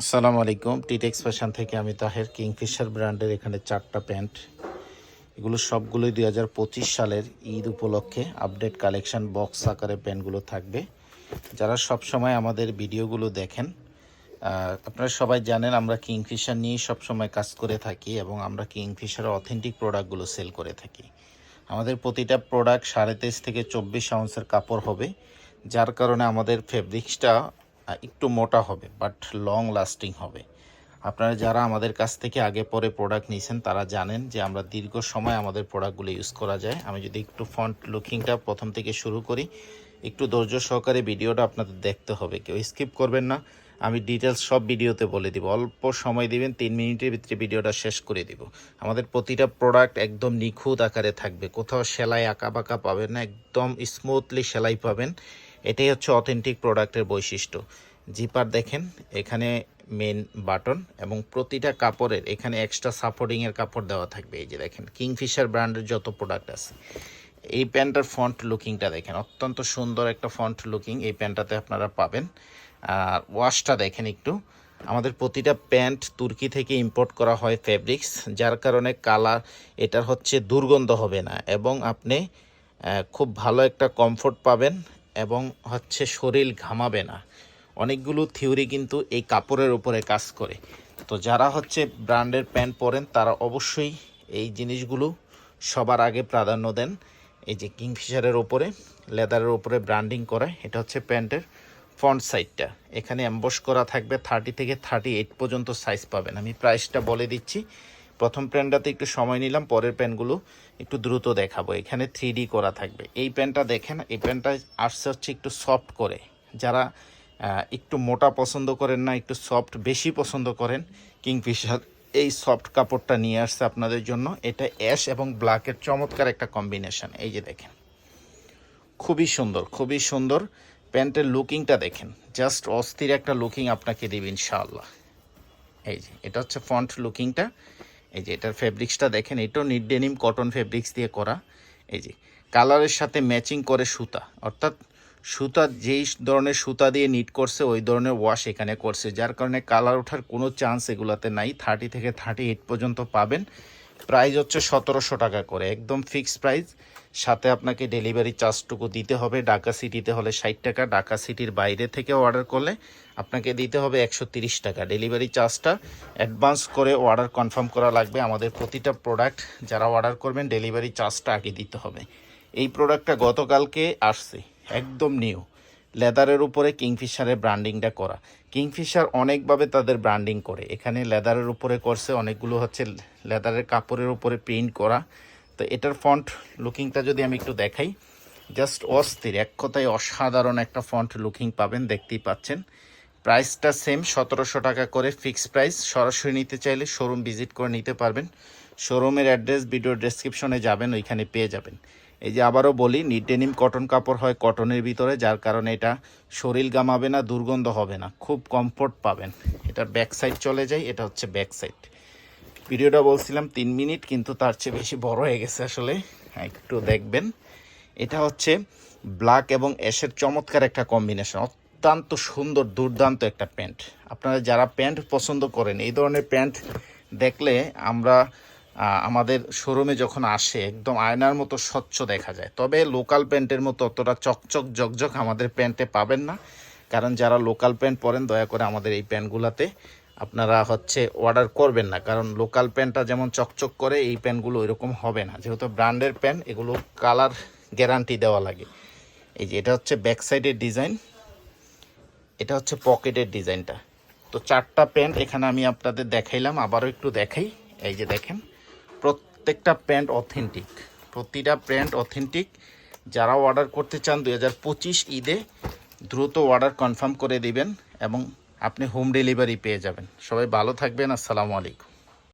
আসসালামু আলাইকুম। টিটেক্স ফ্যাশন থেকে আমি তাহের কিংফিশার ব্র্যান্ডের এখানে চারটা প্যান্ট। এগুলো সবগুলোই দুই হাজার পঁচিশ সালের ঈদ উপলক্ষে আপডেট কালেকশন বক্স আকারে প্যান্টগুলো থাকবে। যারা সব সময় আমাদের ভিডিওগুলো দেখেন আপনারা সবাই জানেন আমরা কিংফিশার নিয়েই সবসময় কাজ করে থাকি এবং আমরা কিংফিশারের অথেন্টিক প্রোডাক্টগুলো সেল করে থাকি। আমাদের প্রতিটা প্রোডাক্ট সাড়ে তেইশ থেকে চব্বিশ আউন্সের কাপড় হবে, যার কারণে আমাদের ফেব্রিক্সটা একটু মোটা হবে বাট লং লাস্টিং হবে। আপনারা যারা আমাদের কাছ থেকে আগে পরে প্রোডাক্ট নিয়েছেন, তারা জানেন যে আমরা দীর্ঘ সময় আমাদের প্রোডাক্টগুলো ইউজ করা যায়। আমি যদি একটু ফন্ট লুকিংটা প্রথম থেকে শুরু করি, একটু ধৈর্য সহকারে ভিডিওটা আপনাদের দেখতে হবে। কেউ স্কিপ করবেন না। আমি ডিটেলস সব ভিডিওতে বলে দিব। অল্প সময় দিবেন, তিন মিনিটের ভিতরে ভিডিওটা শেষ করে দিব। আমাদের প্রতিটা প্রোডাক্ট একদম নিখুঁত আকারে থাকবে। কোথাও সেলাই আঁকা বাঁকা পাবেন না, একদম স্মুথলি সেলাই পাবেন। এটাই হচ্ছে অথেন্টিক প্রোডাক্টের বৈশিষ্ট্য। জিপার দেখেন, এখানে মেন বাটন এবং প্রতিটা কাপড়ের এখানে এক্সট্রা সাপোর্টিংয়ের কাপড় দেওয়া থাকবে। এই যে দেখেন কিংফিশার ব্র্যান্ডের যত প্রোডাক্ট আছে। এই প্যান্টটার ফন্ট লুকিংটা দেখেন, অত্যন্ত সুন্দর একটা ফন্ট লুকিং এই প্যান্টটাতে আপনারা পাবেন। আর ওয়াশটা দেখেন একটু, আমাদের প্রতিটা প্যান্ট তুর্কি থেকে ইম্পোর্ট করা হয় ফেব্রিক্স যার কারণে কালার এটার হচ্ছে দুর্গন্ধ হবে না এবং আপনি খুব ভালো একটা কমফোর্ট পাবেন এবং হচ্ছে শরীর ঘামাবে না। অনেকগুলো থিওরি কিন্তু এই কাপড়ের উপরে কাজ করে। তো যারা হচ্ছে ব্র্যান্ডের প্যান্ট পরেন, তারা অবশ্যই এই জিনিসগুলো সবার আগে প্রাধান্য দেন। এই যে কিংফিশারের ওপরে লেদারের ওপরে ব্র্যান্ডিং করা, এটা হচ্ছে প্যান্টের ফ্রন্ট সাইডটা। এখানে অ্যাম্বস করা থাকবে থার্টি থেকে থার্টি এইট পর্যন্ত সাইজ পাবেন। আমি প্রাইসটা বলে দিচ্ছি। প্রথম প্যান্টটাতে একটু সময় নিলাম, পরের প্যান্টগুলো একটু দ্রুত দেখাবো। এখানে থ্রি করা থাকবে। এই প্যান্টটা দেখেন, এই প্যান্টটা আসছে হচ্ছে একটু সফট করে। যারা একটু মোটা পছন্দ করেন না, একটু সফট বেশি পছন্দ করেন, কিংফিশার, এই সফট কাপড়টা নিয়ে আসছে আপনাদের জন্য। এটা অ্যাশ এবং ব্ল্যাকের চমৎকার একটা কম্বিনেশন এই যে দেখেন, খুবই সুন্দর খুবই সুন্দর প্যান্টের লুকিংটা দেখেন। জাস্ট অস্থির একটা লুকিং আপনাকে দেবে ইনশাআল্লাহ। এই যে, এটা হচ্ছে ফন্ট লুকিংটা এই যে এটার ফেব্রিক্সটা দেখেন, এটাও নিট ডেনিম কটন ফেব্রিক্স দিয়ে করা। এই যে কালারের সাথে ম্যাচিং করে সুতা। অর্থাৎ সুতা যেই ধরনের সুতা দিয়ে নিট করছে, ওই ধরনের ওয়াশ এখানে করছে। যার কারণে কালার ওঠার কোনো চান্স এগুলাতে নাই। থার্টি থেকে থার্টি এইট পর্যন্ত পাবেন। প্রাইস হচ্ছে সতেরোশো টাকা করে, একদম ফিক্সড প্রাইস সাথে আপনাকে ডেলিভারি চার্জটুকু দিতে হবে। ঢাকা সিটিতে হলে ষাট টাকা, ঢাকা সিটির বাইরে থেকে অর্ডার করলে আপনাকে দিতে হবে একশো টাকা। ডেলিভারি চার্জটা অ্যাডভান্স করে অর্ডার কনফার্ম করা লাগবে। আমাদের প্রতিটা প্রোডাক্ট যারা অর্ডার করবেন ডেলিভারি চার্জটা আগে দিতে হবে। এই প্রোডাক্টটা গতকালকে আসছে, একদম নিউ লেদারের উপরে কিংফিশারের ব্র্যান্ডিংটা করা। কিংফিশার অনেকভাবে তাদের ব্র্যান্ডিং করে। এখানে লেদারের উপরে করছে, অনেকগুলো হচ্ছে লেদারের কাপড়ের উপরে প্রিন্ট করা। তো এটার ফন্ট লুকিংটা যদি আমি একটু দেখাই জাস্ট অস্থির, এক কথায় অসাধারণ একটা ফন্ট লুকিং পাবেন, দেখতেই পাচ্ছেন। প্রাইসটা সেম সতেরোশো টাকা করে ফিক্সড প্রাইস সরাসরি নিতে চাইলে শোরুম ভিজিট করে নিতে পারবেন। শোরুমের অ্যাড্রেস ভিডিও ডেসক্রিপশনে যাবেন, ওইখানে পেয়ে যাবেন। এই যে আবারও বলি নিট ডেনিম কটন কাপড় হয় কটনের ভিতরে, যার কারণে এটা শরীর গামাবে না, দুর্গন্ধ হবে না, খুব কমফোর্ট পাবেন। এটার ব্যাক সাইড চলে যায় এটা হচ্ছে ব্যাক সাইড ভিডিওটা বলছিলাম তিন মিনিট কিন্তু তার চেয়ে বেশি বড় হয়ে গেছে আসলে। হ্যাঁ, একটু দেখবেন। এটা হচ্ছে ব্ল্যাক এবং অ্যাশের চমৎকার একটা কম্বিনেশন অত্যন্ত সুন্দর দুর্দান্ত একটা প্যান্ট আপনারা যারা প্যান্ট পছন্দ করেন এই ধরনের প্যান্ট দেখলে আমরা আমাদের শোরুমে যখন আসে একদম আয়নার মতো স্বচ্ছ দেখা যায়। তবে লোকাল প্যান্টের মতো অতটা চকচক জকজক আমাদের প্যান্টে পাবেন না। কারণ যারা লোকাল প্যান্ট পরেন দয়া করে আমাদের এই প্যান্টগুলোতে আপনারা হচ্ছে অর্ডার করবেন না, কারণ লোকাল প্যান্টটা যেমন চকচক করে, এই প্যান্টগুলো এরকম হবে না। যেহেতু ব্র্যান্ডের প্যান এগুলো কালার গ্যারান্টি দেওয়া লাগে। এই যে এটা হচ্ছে ব্যাক সাইডের ডিজাইন এটা হচ্ছে পকেটের ডিজাইনটা তো চারটা প্যান্ট এখানে আমি আপনাদের দেখাইলাম, আবারও একটু দেখাই। এই যে দেখেন, প্রত্যেকটা প্যান্ট অথেন্টিক প্রতিটা প্যান্ট অথেন্টিক যারা অর্ডার করতে চান দুই হাজার পঁচিশ ঈদে, দ্রুত অর্ডার কনফার্ম করে দিবেন এবং আপনি হোম ডেলিভারি পেয়ে যাবেন। সবাই ভালো থাকবেন আসসালামু আলাইকুম।